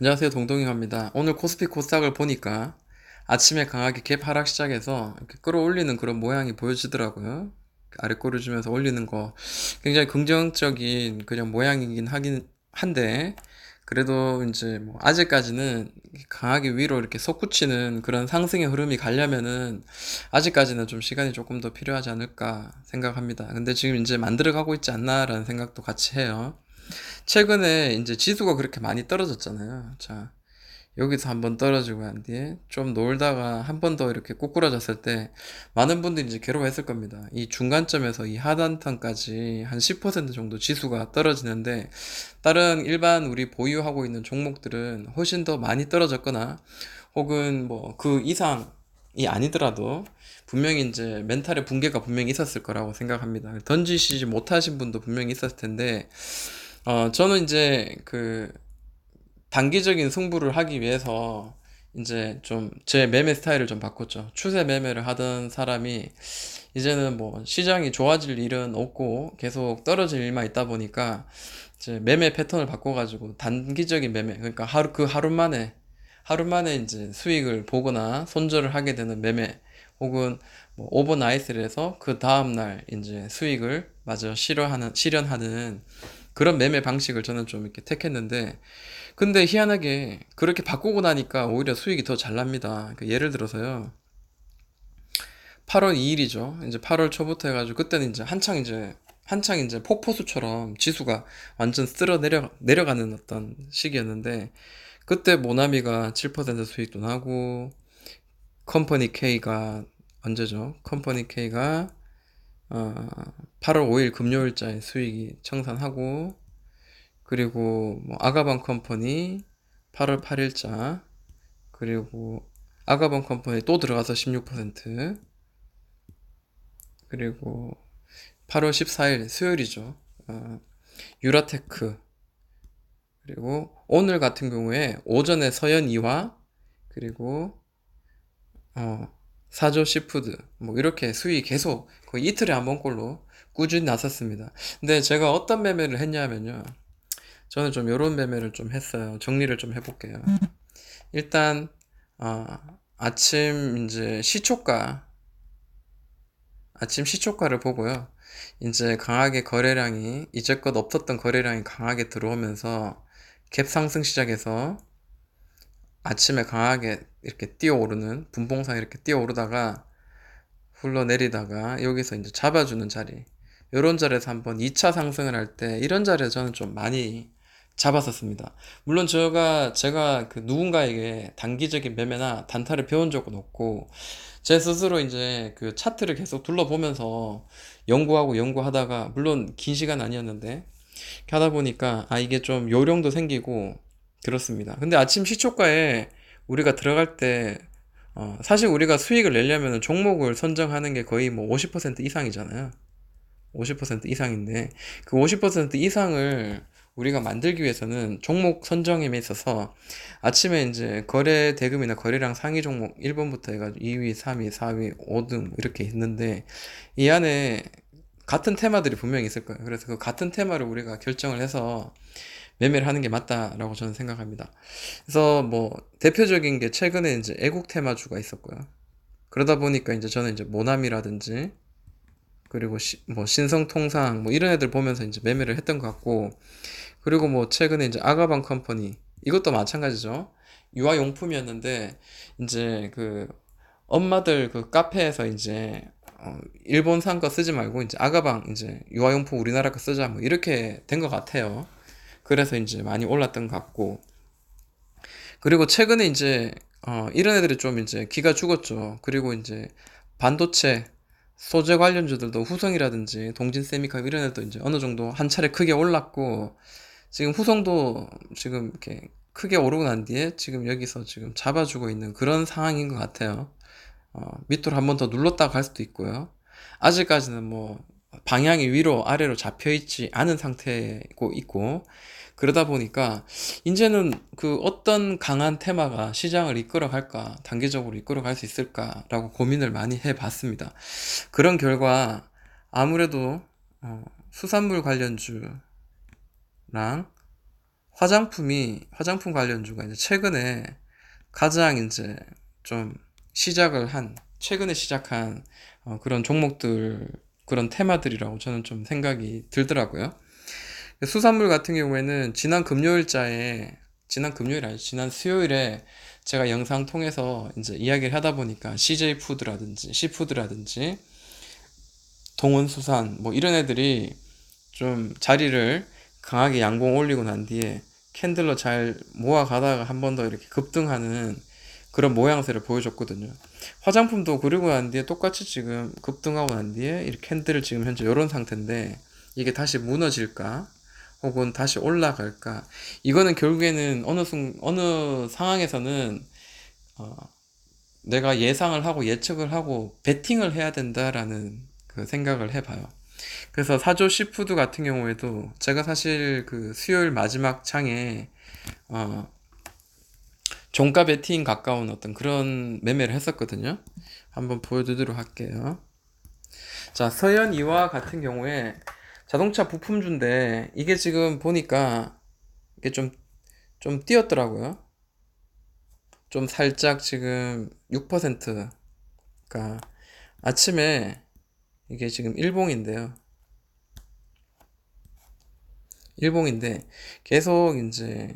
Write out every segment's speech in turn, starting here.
안녕하세요 동동이입니다. 오늘 코스피 코스닥을 보니까 아침에 강하게 갭 하락 시작해서 이렇게 끌어올리는 그런 모양이 보여지더라고요. 아래 꼬리 주면서 올리는 거. 굉장히 긍정적인 그냥 모양이긴 하긴 한데 그래도 이제 뭐 아직까지는 강하게 위로 이렇게 솟구치는 그런 상승의 흐름이 가려면은 아직까지는 좀 시간이 조금 더 필요하지 않을까 생각합니다. 근데 지금 이제 만들어 가고 있지 않나라는 생각도 같이 해요 최근에 이제 지수가 그렇게 많이 떨어졌잖아요. 자, 여기서 한번 떨어지고 난 뒤에 좀 놀다가 한 번 더 이렇게 꼬꾸라졌을 때 많은 분들이 이제 괴로워했을 겁니다. 이 중간점에서 이 하단선까지 한 10% 정도 지수가 떨어지는데 다른 일반 우리 보유하고 있는 종목들은 훨씬 더 많이 떨어졌거나 혹은 뭐 그 이상이 아니더라도 분명히 이제 멘탈의 붕괴가 분명히 있었을 거라고 생각합니다. 던지시지 못하신 분도 분명히 있었을 텐데 어, 저는 이제 그 단기적인 승부를 하기 위해서 이제 좀 제 매매 스타일을 좀 바꿨죠. 추세 매매를 하던 사람이 이제는 뭐 시장이 좋아질 일은 없고 계속 떨어질 일만 있다 보니까 이제 매매 패턴을 바꿔가지고 단기적인 매매, 그러니까 하루, 그 하루 만에, 하루 만에 이제 수익을 보거나 손절을 하게 되는 매매, 혹은 뭐 오버나이트를 해서 그 다음날 이제 수익을 마저 실현하는, 실현하는 그런 매매 방식을 저는 좀 이렇게 택했는데 근데 희한하게 그렇게 바꾸고 나니까 오히려 수익이 더 잘 납니다. 그 예를 들어서요. 8월 2일이죠. 이제 8월 초부터 해가지고 그때는 이제 한창 이제 한창 이제 폭포수처럼 지수가 완전 쓸어 내려 내려가는 어떤 시기였는데 그때 모나미가 7% 수익도 나고 컴퍼니 K가 언제죠? 컴퍼니 K가 어, 8월 5일 금요일자에 수익이 청산하고 그리고 뭐 아가방 컴퍼니 8월 8일자 그리고 아가방 컴퍼니 또 들어가서 16% 그리고 8월 14일 수요일이죠. 어, 유라테크 그리고 오늘 같은 경우에 오전에 서현 이화 그리고 어, 사조 시푸드 뭐 이렇게 수익이 계속 거의 이틀에 한 번꼴로 꾸준히 났었습니다. 근데 제가 어떤 매매를 했냐면요. 저는 좀 이런 매매를 좀 했어요. 정리를 좀 해볼게요. 일단 어, 아침 이제 시초가 아침 시초가를 보고요. 이제 강하게 거래량이 이제껏 없었던 거래량이 강하게 들어오면서 갭 상승 시작해서 아침에 강하게 이렇게 뛰어오르는 분봉상 이렇게 뛰어오르다가 흘러내리다가 여기서 이제 잡아주는 자리 이런 자리에서 한번 2차 상승을 할 때 이런 자리에서 저는 좀 많이 잡았었습니다. 물론 제가 제가 그 누군가에게 단기적인 매매나 단타를 배운 적은 없고 제 스스로 이제 그 차트를 계속 둘러보면서 연구하고 연구하다가 물론 긴 시간 아니었는데 하다 보니까 아 이게 좀 요령도 생기고 그렇습니다. 근데 아침 시초가에 우리가 들어갈 때 어, 사실 우리가 수익을 내려면 종목을 선정하는 게 거의 뭐 50% 이상이잖아요. 50% 이상인데 그 50% 이상을 우리가 만들기 위해서는 종목 선정에 있어서 아침에 이제 거래 대금이나 거래량 상위 종목 1번부터 해가지고 2위, 3위, 4위, 5등 이렇게 있는데 이 안에 같은 테마들이 분명히 있을 거예요. 그래서 그 같은 테마를 우리가 결정을 해서 매매를 하는 게 맞다라고 저는 생각합니다. 그래서 뭐 대표적인 게 최근에 이제 애국 테마주가 있었고요. 그러다 보니까 이제 저는 이제 모나미라든지 그리고 시, 뭐 신성통상 뭐 이런 애들 보면서 이제 매매를 했던 것 같고 그리고 뭐 최근에 이제 아가방 컴퍼니 이것도 마찬가지죠. 유아용품이었는데 이제 그 엄마들 그 카페에서 이제 어, 일본산 거 쓰지 말고 이제 아가방 이제 유아용품 우리나라 거 쓰자 뭐 이렇게 된 것 같아요. 그래서 이제 많이 올랐던 것 같고 그리고 최근에 이제 어, 이런 애들이 좀 이제 기가 죽었죠. 그리고 이제 반도체 소재 관련주들도 후성이라든지 동진 세미카 이런 애도 이제 어느 정도 한 차례 크게 올랐고 지금 후성도 지금 이렇게 크게 오르고 난 뒤에 지금 여기서 지금 잡아주고 있는 그런 상황인 것 같아요. 어, 밑으로 한 번 더 눌렀다 갈 수도 있고요. 아직까지는 뭐 방향이 위로 아래로 잡혀 있지 않은 상태고 있고 그러다 보니까 이제는 그 어떤 강한 테마가 시장을 이끌어 갈까 단기적으로 이끌어 갈 수 있을까라고 고민을 많이 해 봤습니다. 그런 결과 아무래도 어, 수산물 관련주랑 화장품이 화장품 관련주가 이제 최근에 가장 이제 좀 시작을 한 최근에 시작한 어, 그런 종목들 그런 테마들이라고 저는 좀 생각이 들더라고요. 수산물 같은 경우에는 지난 금요일자에 지난 금요일 아니 지난 수요일에 제가 영상 통해서 이제 이야기를 하다 보니까 CJ 푸드라든지 시푸드라든지 동원수산 뭐 이런 애들이 좀 자리를 강하게 양봉 올리고 난 뒤에 캔들로 잘 모아가다가 한 번 더 이렇게 급등하는 그런 모양새를 보여줬거든요. 화장품도 그리고 난 뒤에 똑같이 지금 급등하고 난 뒤에 이렇게 캔들을 지금 현재 이런 상태인데 이게 다시 무너질까? 혹은 다시 올라갈까? 이거는 결국에는 어느 순, 어느 상황에서는 어, 내가 예상을 하고 예측을 하고 베팅을 해야 된다라는 그 생각을 해봐요. 그래서 사조 시푸드 같은 경우에도 제가 사실 그 수요일 마지막 장에 어, 종가 베팅 가까운 어떤 그런 매매를 했었거든요. 한번 보여드리도록 할게요. 자, 서현 이화 같은 경우에 자동차 부품주인데 이게 지금 보니까 이게 좀, 좀 뛰었더라고요. 좀 살짝 지금 6%가 아침에 이게 지금 일봉인데요. 일봉인데 계속 이제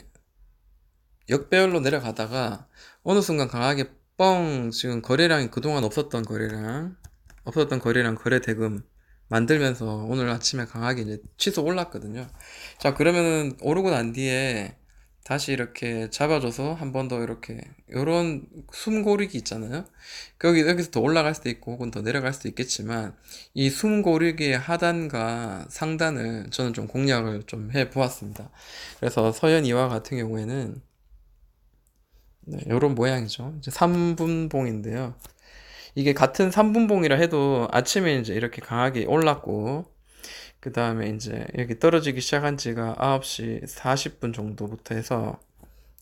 역배열로 내려가다가 어느 순간 강하게 뻥 지금 거래량이 그동안 없었던 거래량 없었던 거래량 거래 대금 만들면서 오늘 아침에 강하게 이제 취소 올랐거든요. 자 그러면은 오르고 난 뒤에 다시 이렇게 잡아줘서 한 번 더 이렇게 요런 숨고르기 있잖아요. 여기 여기서 더 올라갈 수도 있고 혹은 더 내려갈 수도 있겠지만 이 숨고르기의 하단과 상단을 저는 좀 공략을 좀 해 보았습니다. 그래서 서현 이와 같은 경우에는 네, 요런 모양이죠. 이제 3분봉인데요. 이게 같은 3분봉이라 해도 아침에 이제 이렇게 강하게 올랐고 그 다음에 이제 여기 떨어지기 시작한 지가 9시 40분 정도부터 해서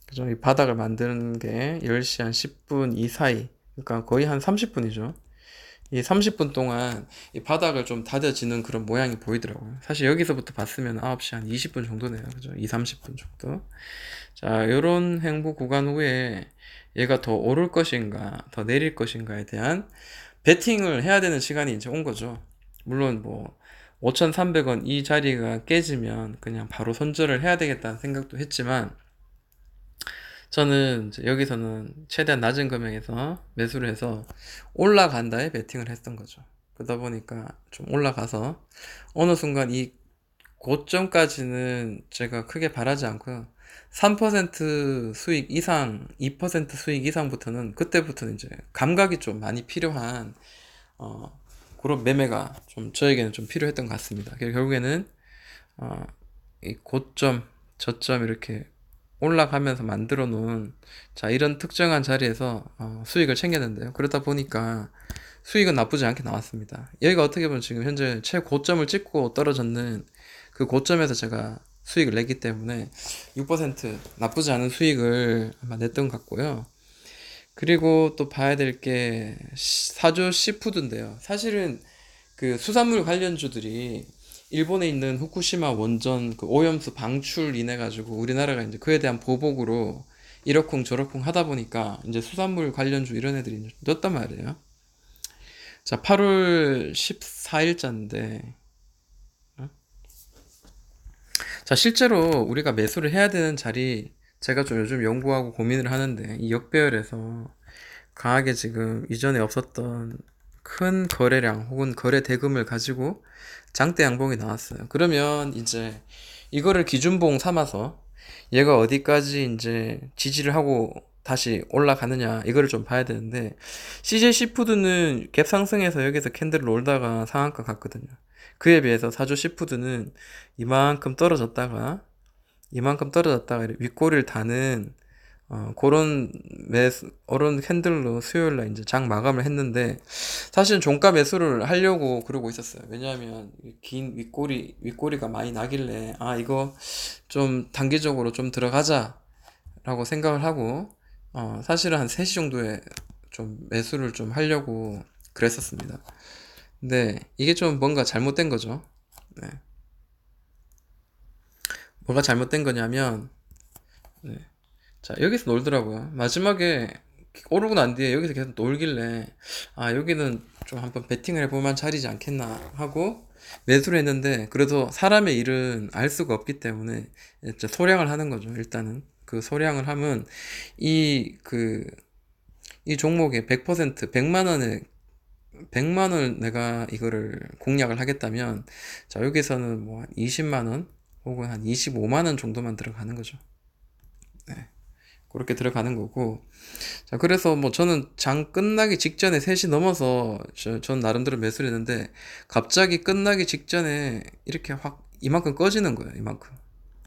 그죠? 이 바닥을 만드는 게 10시 한 10분 이 사이 그러니까 거의 한 30분이죠. 이 30분 동안 이 바닥을 좀 다져지는 그런 모양이 보이더라고요. 사실 여기서부터 봤으면 9시 한 20분 정도네요. 그죠? 2, 30분 정도. 자, 요런 행보 구간 후에 얘가 더 오를 것인가, 더 내릴 것인가에 대한 베팅을 해야 되는 시간이 이제 온 거죠. 물론 뭐 5,300원 이 자리가 깨지면 그냥 바로 손절을 해야 되겠다는 생각도 했지만 저는 여기서는 최대한 낮은 금액에서 매수를 해서 올라간다에 베팅을 했던 거죠. 그러다 보니까 좀 올라가서 어느 순간 이 고점까지는 제가 크게 바라지 않고요. 3% 수익 이상, 2% 수익 이상부터는 그때부터는 이제 감각이 좀 많이 필요한 어, 그런 매매가 좀 저에게는 좀 필요했던 것 같습니다. 결국에는 어, 이 고점, 저점 이렇게 올라가면서 만들어 놓은 자 이런 특정한 자리에서 어, 수익을 챙겼는데요. 그러다 보니까 수익은 나쁘지 않게 나왔습니다. 여기가 어떻게 보면 지금 현재 최고점을 찍고 떨어졌는 그 고점에서 제가 수익을 냈기 때문에 6% 나쁘지 않은 수익을 아마 냈던 것 같고요. 그리고 또 봐야 될 게 사조 시푸드인데요. 사실은 그 수산물 관련주들이 일본에 있는 후쿠시마 원전 그 오염수 방출 인해 가지고 우리나라가 이제 그에 대한 보복으로 이러쿵 저러쿵 하다 보니까 이제 수산물 관련주 이런 애들이 넣었단 말이에요. 자, 8월 14일자인데 어? 자, 실제로 우리가 매수를 해야 되는 자리 제가 좀 요즘 연구하고 고민을 하는데 이 역배열에서 강하게 지금 이전에 없었던 큰 거래량 혹은 거래 대금을 가지고 장대 양봉이 나왔어요. 그러면 이제 이거를 기준봉 삼아서 얘가 어디까지 이제 지지를 하고 다시 올라가느냐 이거를 좀 봐야 되는데 CJ 시푸드는 갭 상승해서 여기서 캔들을 놀다가 상한가 갔거든요. 그에 비해서 사조 시푸드는 이만큼 떨어졌다가 이만큼 떨어졌다가 윗꼬리를 다는 어, 그런 매수, 그런 캔들로 수요일 날 이제 장 마감을 했는데, 사실은 종가 매수를 하려고 그러고 있었어요. 왜냐하면, 긴 윗꼬리, 윗꼬리가 많이 나길래, 아, 이거 좀 단기적으로 좀 들어가자, 라고 생각을 하고, 어, 사실은 한 3시 정도에 좀 매수를 좀 하려고 그랬었습니다. 근데 이게 좀 뭔가 잘못된 거죠. 네. 뭐가 잘못된 거냐면, 네. 자, 여기서 놀더라고요. 마지막에 오르고 난 뒤에 여기서 계속 놀길래, 아, 여기는 좀 한번 베팅을 해볼 만 자리지 않겠나 하고 매수를 했는데, 그래도 사람의 일은 알 수가 없기 때문에 소량을 하는 거죠, 일단은. 그 소량을 하면 이, 그, 이 종목에 100%, 100만 원에 100만 원 내가 이거를 공략을 하겠다면 자 여기서는 뭐 한 20만 원 혹은 한 25만 원 정도만 들어가는 거죠. 네. 그렇게 들어가는 거고 자 그래서 뭐 저는 장 끝나기 직전에 3시 넘어서 저, 전 나름대로 매수를 했는데 갑자기 끝나기 직전에 이렇게 확 이만큼 꺼지는 거예요. 이만큼.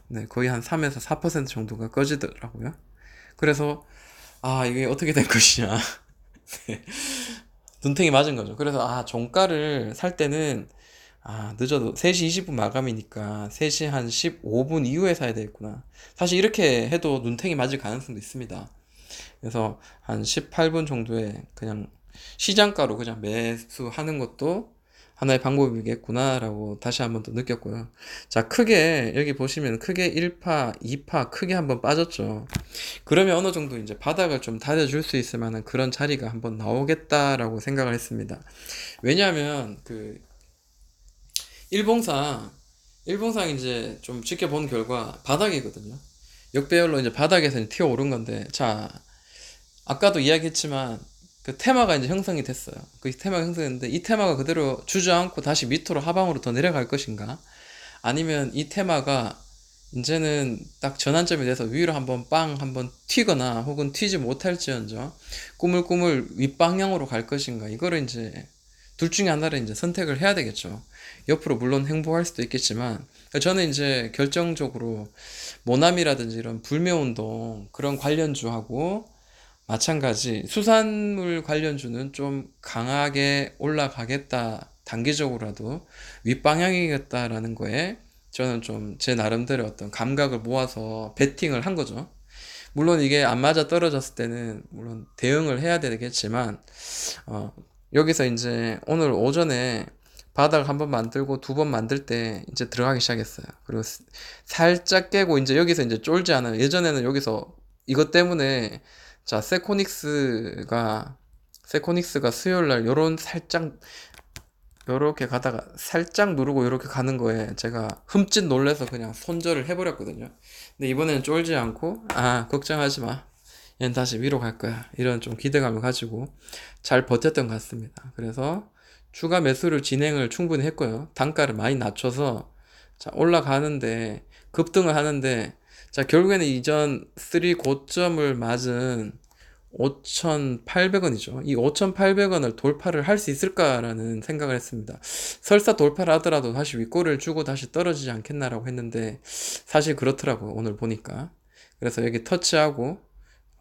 네, 거의 한 3에서 4% 정도가 꺼지더라고요. 그래서 아 이게 어떻게 된 것이냐. 네. 눈탱이 맞은 거죠. 그래서 아 종가를 살 때는 아 늦어도 3시 20분 마감이니까 3시 한 15분 이후에 사야 되겠구나. 사실 이렇게 해도 눈탱이 맞을 가능성도 있습니다. 그래서 한 18분 정도에 그냥 시장가로 그냥 매수하는 것도 하나의 방법이겠구나라고 다시 한번 더 느꼈고요. 자, 크게 여기 보시면 크게 1파, 2파 크게 한번 빠졌죠. 그러면 어느 정도 이제 바닥을 좀 다져줄 수 있을 만한 그런 자리가 한번 나오겠다라고 생각을 했습니다. 왜냐하면 그 일봉상 일봉상 이제 좀 지켜본 결과 바닥이거든요. 역배열로 이제 바닥에서 튀어 오른 건데 자 아까도 이야기했지만 그 테마가 이제 형성이 됐어요. 그 테마가 형성했는데 이 테마가 그대로 주저앉고 다시 밑으로 하방으로 더 내려갈 것인가? 아니면 이 테마가 이제는 딱 전환점이 돼서 위로 한번 빵 한번 튀거나 혹은 튀지 못할지언정 꾸물꾸물 윗방향으로 갈 것인가? 이거를 이제 둘 중에 하나를 이제 선택을 해야 되겠죠. 옆으로 물론 행보할 수도 있겠지만 저는 이제 결정적으로 모남이라든지 이런 불매운동 그런 관련주하고 마찬가지 수산물 관련주는 좀 강하게 올라가겠다 단기적으로라도 윗방향이겠다라는 거에 저는 좀 제 나름대로 어떤 감각을 모아서 베팅을 한 거죠. 물론 이게 안 맞아 떨어졌을 때는 물론 대응을 해야 되겠지만 어, 여기서 이제 오늘 오전에 바닥 한 번 만들고 두 번 만들 때 이제 들어가기 시작했어요. 그리고 살짝 깨고 이제 여기서 이제 쫄지 않아요. 예전에는 여기서 이것 때문에 자, 세코닉스가 세코닉스가 수요일 날 요런 살짝 요렇게 가다가 살짝 누르고 요렇게 가는 거에 제가 흠칫 놀래서 그냥 손절을 해버렸거든요. 근데 이번에는 쫄지 않고 아 걱정하지 마. 얘는 다시 위로 갈 거야. 이런 좀 기대감을 가지고 잘 버텼던 것 같습니다. 그래서 추가 매수를 진행을 충분히 했고요. 단가를 많이 낮춰서 자 올라가는데 급등을 하는데 자, 결국에는 이전 3 고점을 맞은 5,800원이죠. 이 5,800원을 돌파를 할 수 있을까라는 생각을 했습니다. 설사 돌파를 하더라도 다시 윗골을 주고 다시 떨어지지 않겠나라고 했는데 사실 그렇더라고요. 오늘 보니까. 그래서 여기 터치하고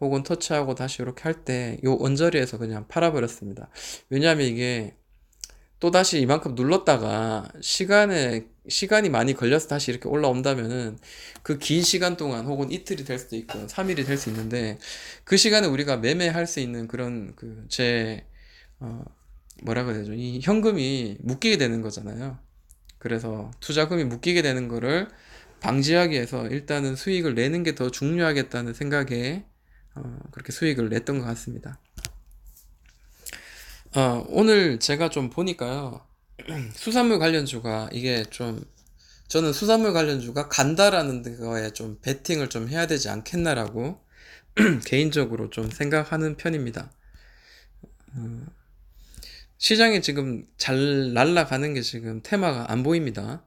혹은 터치하고 다시 이렇게 할 때 요 언저리에서 그냥 팔아버렸습니다. 왜냐하면 이게 또 다시 이만큼 눌렀다가 시간에 시간이 많이 걸려서 다시 이렇게 올라온다면은 그 긴 시간 동안 혹은 이틀이 될 수도 있고 3일이 될 수 있는데 그 시간에 우리가 매매할 수 있는 그런 그제 어 뭐라 그래야 되죠? 이 현금이 묶이게 되는 거잖아요. 그래서 투자금이 묶이게 되는 거를 방지하기 위해서 일단은 수익을 내는 게 더 중요하겠다는 생각에 어 그렇게 수익을 냈던 것 같습니다. 어, 오늘 제가 좀 보니까요. 수산물 관련주가 이게 좀 저는 수산물 관련주가 간다라는 거에 좀 베팅을 좀 해야 되지 않겠나라고 개인적으로 좀 생각하는 편입니다. 어, 시장이 지금 잘 날아가는 게 지금 테마가 안 보입니다.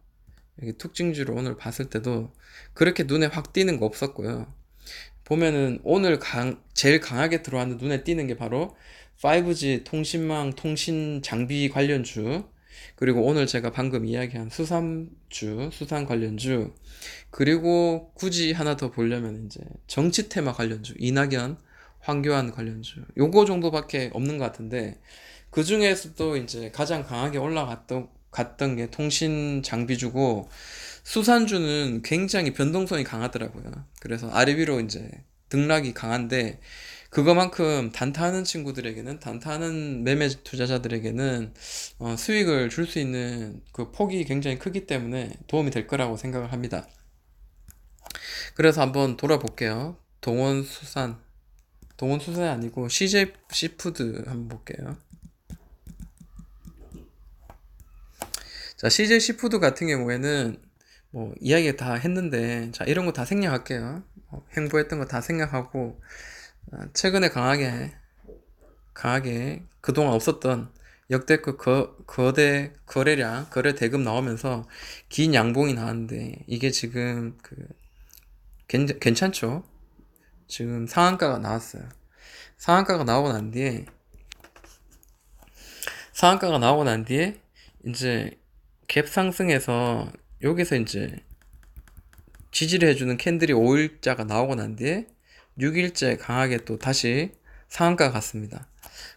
여기 특징주를 오늘 봤을 때도 그렇게 눈에 확 띄는 거 없었고요. 보면은 오늘 강, 제일 강하게 들어왔는 눈에 띄는 게 바로 5G 통신망 통신 장비 관련주 그리고 오늘 제가 방금 이야기한 수산주 수산 관련주 그리고 굳이 하나 더 보려면 이제 정치 테마 관련주 이낙연 황교안 관련주 요거 정도밖에 없는 것 같은데 그 중에서도 이제 가장 강하게 올라갔던 갔던 게 통신 장비주고 수산주는 굉장히 변동성이 강하더라고요. 그래서 아래 위로 이제 등락이 강한데 그거만큼 단타하는 친구들에게는 단타하는 매매 투자자들에게는 어, 수익을 줄 수 있는 그 폭이 굉장히 크기 때문에 도움이 될 거라고 생각을 합니다. 그래서 한번 돌아볼게요. 동원수산. 동원수산이 아니고 CJ 시푸드 한번 볼게요. 자, CJ 시푸드 같은 경우에는 뭐 이야기 다 했는데 자, 이런 거 다 생략할게요. 어, 행보했던 거 다 생략하고 어, 최근에 강하게 강하게 그동안 없었던 역대급 거, 거대 거래량 거래 대금 나오면서 긴 양봉이 나왔는데 이게 지금 그 괜, 괜찮죠? 지금 상한가가 나왔어요. 상한가가 나오고 난 뒤에 상한가가 나오고 난 뒤에 이제 갭 상승해서 여기서 이제 지지를 해주는 캔들이 5일자가 나오고 난 뒤에 6일째 강하게 또 다시 상한가 갔습니다.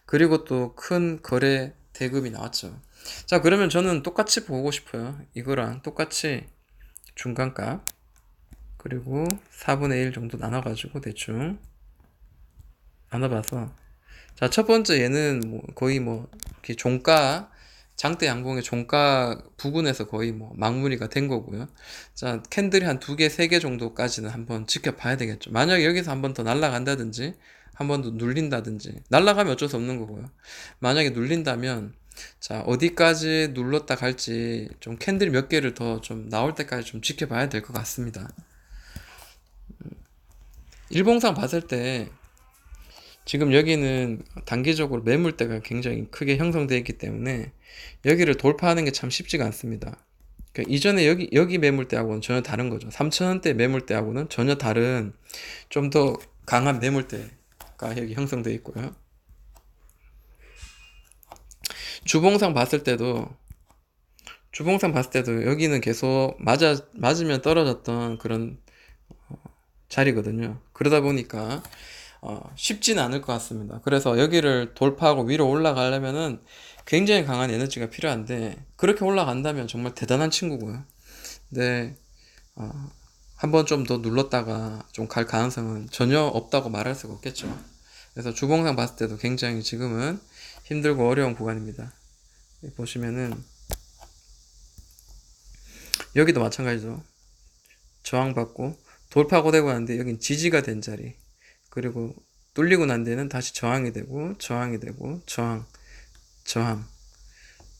그리고 또 큰 거래 대금이 나왔죠. 자, 그러면 저는 똑같이 보고 싶어요. 이거랑 똑같이 중간값 그리고 4분의 1 정도 나눠가지고 대충 나눠봐서 자, 첫 번째 얘는 뭐 거의 뭐 이렇게 종가 장대 양봉의 종가 부근에서 거의 뭐 막무리가 된 거고요. 자, 캔들이 한 두 개, 세 개 정도까지는 한번 지켜봐야 되겠죠. 만약에 여기서 한 번 더 날아간다든지, 한 번 더 눌린다든지, 날아가면 어쩔 수 없는 거고요. 만약에 눌린다면, 자, 어디까지 눌렀다 갈지 좀 캔들이 몇 개를 더 좀 나올 때까지 좀 지켜봐야 될 것 같습니다. 음, 일봉상 봤을 때, 지금 여기는 단기적으로 매물대가 굉장히 크게 형성되어 있기 때문에 여기를 돌파하는 게 참 쉽지가 않습니다. 그러니까 이전에 여기 여기 매물대하고는 전혀 다른 거죠. 3천원대 매물대하고는 전혀 다른 좀 더 강한 매물대가 여기 형성되어 있고요. 주봉상 봤을 때도 주봉상 봤을 때도 여기는 계속 맞아 맞으면 떨어졌던 그런 어, 자리거든요. 그러다 보니까 어, 쉽지는 않을 것 같습니다. 그래서 여기를 돌파하고 위로 올라가려면은 굉장히 강한 에너지가 필요한데 그렇게 올라간다면 정말 대단한 친구고요. 근데 어, 한번 좀 더 눌렀다가 좀 갈 가능성은 전혀 없다고 말할 수가 없겠죠. 그래서 주봉상 봤을 때도 굉장히 지금은 힘들고 어려운 구간입니다. 보시면은 여기도 마찬가지죠. 저항받고 돌파고 되고 하는데 여긴 지지가 된 자리. 그리고 뚫리고 난 데는 다시 저항이 되고 저항이 되고 저항 저항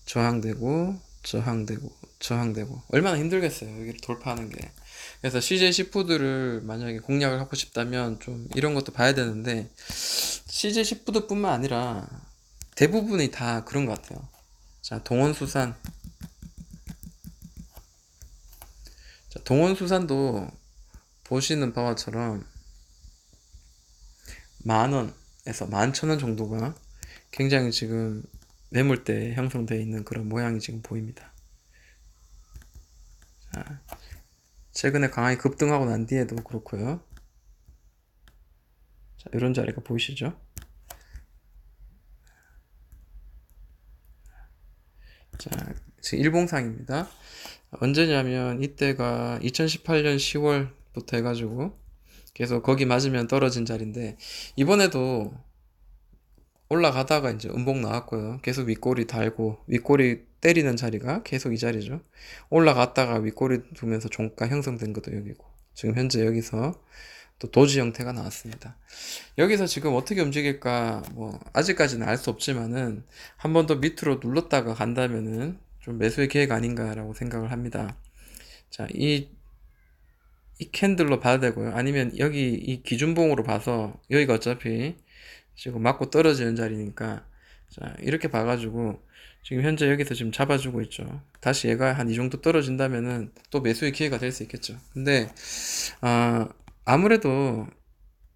저항되고 저항되고 저항되고. 얼마나 힘들겠어요 여기를 돌파하는 게. 그래서 CJ 시푸드를 만약에 공략을 하고 싶다면 좀 이런 것도 봐야 되는데 CJ 시푸드뿐만 아니라 대부분이 다 그런 것 같아요. 자 동원수산. 자 동원수산도 보시는 바와처럼 만 원에서 만 천 원 정도가 굉장히 지금 매물대에 형성되어 있는 그런 모양이 지금 보입니다. 자, 최근에 강하게 급등하고 난 뒤에도 그렇고요. 자, 이런 자리가 보이시죠? 자, 지금 일봉상입니다. 언제냐면 이때가 2018년 10월부터 해가지고 계속 거기 맞으면 떨어진 자리인데 이번에도 올라가다가 이제 음봉 나왔고요. 계속 윗꼬리 달고 윗꼬리 때리는 자리가 계속 이 자리죠. 올라갔다가 윗꼬리 두면서 종가 형성된 것도 여기고 지금 현재 여기서 또 도지 형태가 나왔습니다. 여기서 지금 어떻게 움직일까 뭐 아직까지는 알 수 없지만은 한 번 더 밑으로 눌렀다가 간다면은 좀 매수의 기회가 아닌가라고 생각을 합니다. 자, 이 이 캔들로 봐도 되고요. 아니면 여기 이 기준봉으로 봐서 여기가 어차피 지금 맞고 떨어지는 자리니까 자 이렇게 봐가지고 지금 현재 여기서 지금 잡아주고 있죠. 다시 얘가 한 이 정도 떨어진다면은 또 매수의 기회가 될 수 있겠죠. 근데 아 아무래도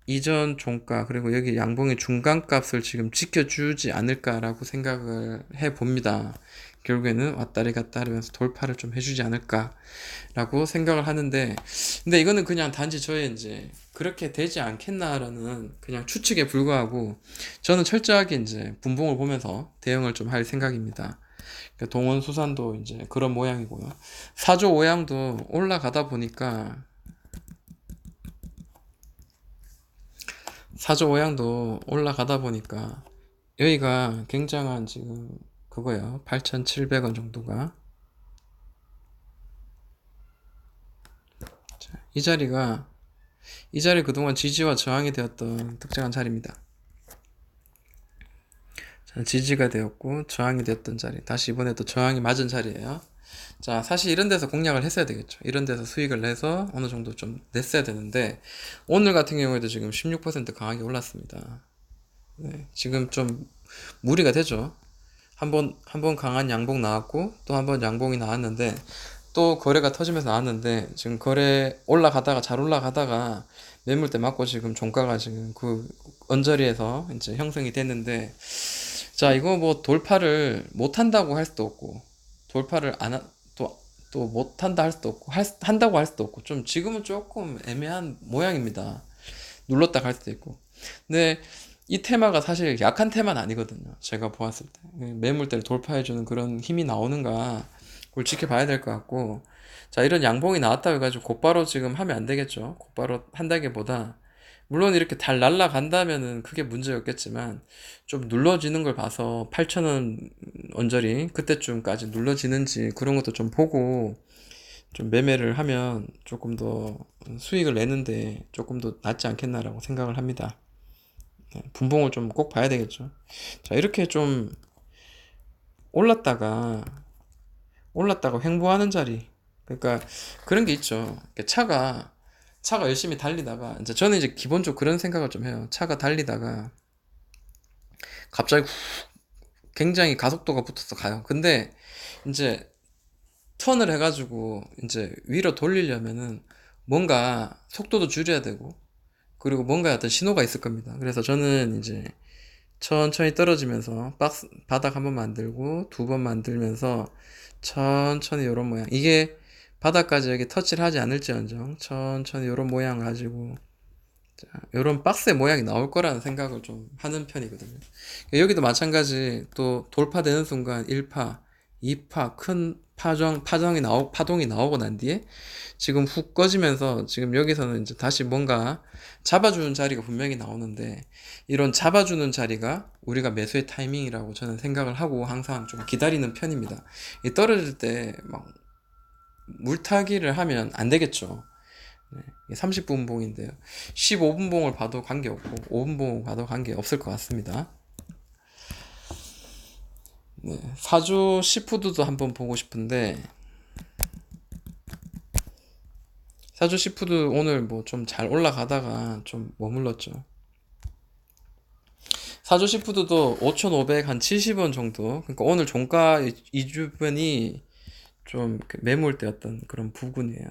이전 종가 그리고 여기 양봉의 중간값을 지금 지켜주지 않을까라고 생각을 해 봅니다. 결국에는 왔다리 갔다 하면서 돌파를 좀 해주지 않을까라고 생각을 하는데 근데 이거는 그냥 단지 저의 이제 그렇게 되지 않겠나라는 그냥 추측에 불과하고 저는 철저하게 이제 분봉을 보면서 대응을 좀 할 생각입니다. 그러니까 동원 수산도 이제 그런 모양이고요. 사조 오양도 올라가다 보니까 사조 오양도 올라가다 보니까 여기가 굉장한 지금 그거요. 8,700원 정도가. 자, 이 자리가 이 자리 그동안 지지와 저항이 되었던 특정한 자리입니다. 자, 지지가 되었고 저항이 되었던 자리. 다시 이번에 또 저항이 맞은 자리예요. 자, 사실 이런 데서 공략을 했어야 되겠죠. 이런 데서 수익을 내서 어느 정도 좀 냈어야 되는데 오늘 같은 경우에도 지금 16% 강하게 올랐습니다. 네, 지금 좀 무리가 되죠. 한 번 한 번 강한 양봉 나왔고 또 한 번 양봉이 나왔는데 또 거래가 터지면서 나왔는데 지금 거래 올라가다가 잘 올라가다가 매물대 맞고 지금 종가가 지금 그 언저리에서 이제 형성이 됐는데 자 이거 뭐 돌파를 못 한다고 할 수도 없고 돌파를 안또또 못 한다 할 수도 없고 할, 수- 한다고 할 수도 없고 좀 지금은 조금 애매한 모양입니다. 눌렀다 갈 수도 있고 근데 이 테마가 사실 약한 테마는 아니거든요. 제가 보았을 때 매물대를 돌파해주는 그런 힘이 나오는가 그걸 지켜봐야 될 것 같고 자 이런 양봉이 나왔다고 해가지고 곧바로 지금 하면 안 되겠죠. 곧바로 한다기보다 물론 이렇게 달 날라간다면은 크게 문제였겠지만 좀 눌러지는 걸 봐서 8,000원 언저리 그때쯤까지 눌러지는지 그런 것도 좀 보고 좀 매매를 하면 조금 더 수익을 내는데 조금 더 낫지 않겠나라고 생각을 합니다. 네, 분봉을 좀 꼭 봐야 되겠죠. 자, 이렇게 좀 올랐다가 올랐다가 횡보하는 자리. 그러니까 그런 게 있죠. 차가 차가 열심히 달리다가 이제 저는 이제 기본적으로 그런 생각을 좀 해요. 차가 달리다가 갑자기 훅 굉장히 가속도가 붙어서 가요. 근데 이제 턴을 해가지고 이제 위로 돌리려면은 뭔가 속도도 줄여야 되고 그리고 뭔가 어떤 신호가 있을 겁니다. 그래서 저는 이제 천천히 떨어지면서 박스 바닥 한 번 만들고 두 번 만들면서 천천히 요런 모양 이게 바닥까지 여기 터치를 하지 않을지언정 천천히 요런 모양 가지고 자, 요런 박스의 모양이 나올 거라는 생각을 좀 하는 편이거든요. 여기도 마찬가지 또 돌파되는 순간 1파, 2파 큰 파정 파정이 나오 파동이 나오고 난 뒤에 지금 훅 꺼지면서 지금 여기서는 이제 다시 뭔가 잡아주는 자리가 분명히 나오는데 이런 잡아주는 자리가 우리가 매수의 타이밍이라고 저는 생각을 하고 항상 좀 기다리는 편입니다. 이 떨어질 때 막 물타기를 하면 안 되겠죠. 네, 30분 봉인데요. 15분 봉을 봐도 관계없고 5분 봉을 봐도 관계없을 것 같습니다. 네, 사주 시푸드도 한번 보고 싶은데 사주 시푸드 오늘 뭐 좀 잘 올라가다가 좀 머물렀죠. 사주 시푸드도 5,500 한 70원 정도. 그러니까 오늘 종가 이, 이 주변이 좀그 매물대였던 그런 부근이에요.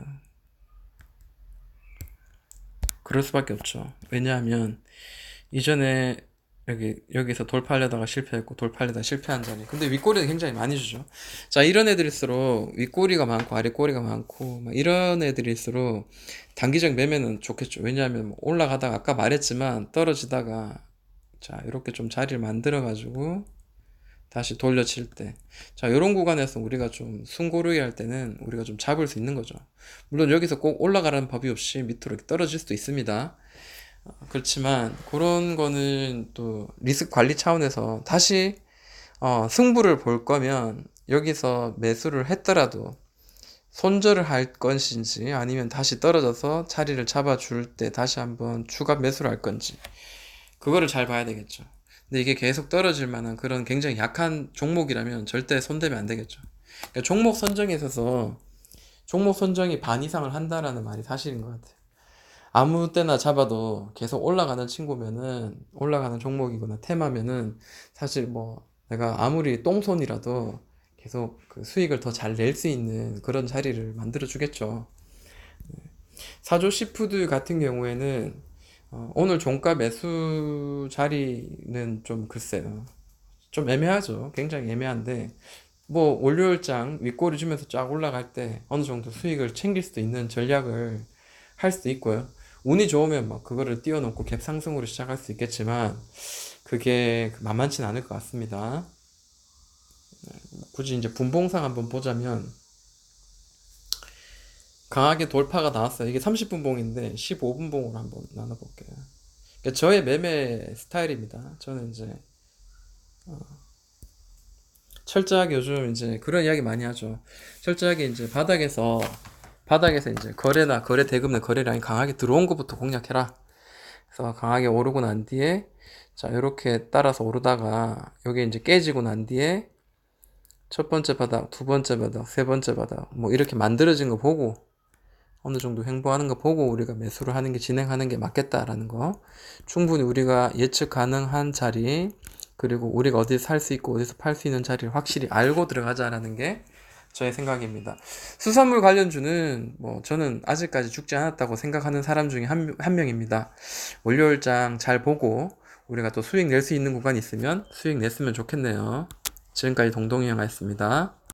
그럴 수밖에 없죠. 왜냐하면 이전에 여기 여기서 돌파하려다가 실패했고 돌파하려다가 실패한 자리. 근데 윗꼬리는 굉장히 많이 주죠. 자 이런 애들일수록 윗꼬리가 많고 아랫꼬리가 많고 막 이런 애들일수록 단기적 매매는 좋겠죠. 왜냐하면 뭐 올라가다가 아까 말했지만 떨어지다가 자 이렇게 좀 자리를 만들어 가지고 다시 돌려칠 때. 자, 이런 구간에서 우리가 좀 숨고르기 할 때는 우리가 좀 잡을 수 있는 거죠. 물론 여기서 꼭 올라가라는 법이 없이 밑으로 떨어질 수도 있습니다. 어, 그렇지만 그런 거는 또 리스크 관리 차원에서 다시 어, 승부를 볼 거면 여기서 매수를 했더라도 손절을 할 것인지 아니면 다시 떨어져서 자리를 잡아줄 때 다시 한번 추가 매수를 할 건지 그거를 잘 봐야 되겠죠. 근데 이게 계속 떨어질 만한 그런 굉장히 약한 종목이라면 절대 손대면 안 되겠죠. 그러니까 종목 선정에 있어서 종목 선정이 반 이상을 한다라는 말이 사실인 것 같아요. 아무 때나 잡아도 계속 올라가는 친구면은 올라가는 종목이거나 테마면은 사실 뭐 내가 아무리 똥손이라도 계속 그 수익을 더 잘 낼 수 있는 그런 자리를 만들어 주겠죠. 사조 시푸드 같은 경우에는 어, 오늘 종가 매수 자리는 좀 글쎄요. 좀 애매하죠. 굉장히 애매한데 뭐 월요일장 윗꼬리 주면서 쫙 올라갈 때 어느 정도 수익을 챙길 수도 있는 전략을 할 수도 있고요. 운이 좋으면 막 그거를 띄워놓고 갭 상승으로 시작할 수 있겠지만 그게 만만치 않을 것 같습니다. 굳이 이제 분봉상 한번 보자면 강하게 돌파가 나왔어요. 이게 30분 봉인데 15분 봉으로 한번 나눠볼게요. 그러니까 저의 매매 스타일입니다. 저는 이제 어, 철저하게 요즘 이제 그런 이야기 많이 하죠. 철저하게 이제 바닥에서 바닥에서 이제 거래나 거래 대금의 거래량이 강하게 들어온 것부터 공략해라. 그래서 강하게 오르고 난 뒤에 자 이렇게 따라서 오르다가 여기 이제 깨지고 난 뒤에 첫 번째 바닥, 두 번째 바닥, 세 번째 바닥 뭐 이렇게 만들어진 거 보고 어느 정도 횡보하는 거 보고 우리가 매수를 하는 게 진행하는 게 맞겠다라는 거 충분히 우리가 예측 가능한 자리 그리고 우리가 어디서 살 수 있고 어디서 팔 수 있는 자리를 확실히 알고 들어가자라는 게 저의 생각입니다. 수산물 관련주는 뭐 저는 아직까지 죽지 않았다고 생각하는 사람 중에 한, 한 명입니다. 월요일장 잘 보고 우리가 또 수익 낼 수 있는 구간이 있으면 수익 냈으면 좋겠네요. 지금까지 동동이 형이었습니다.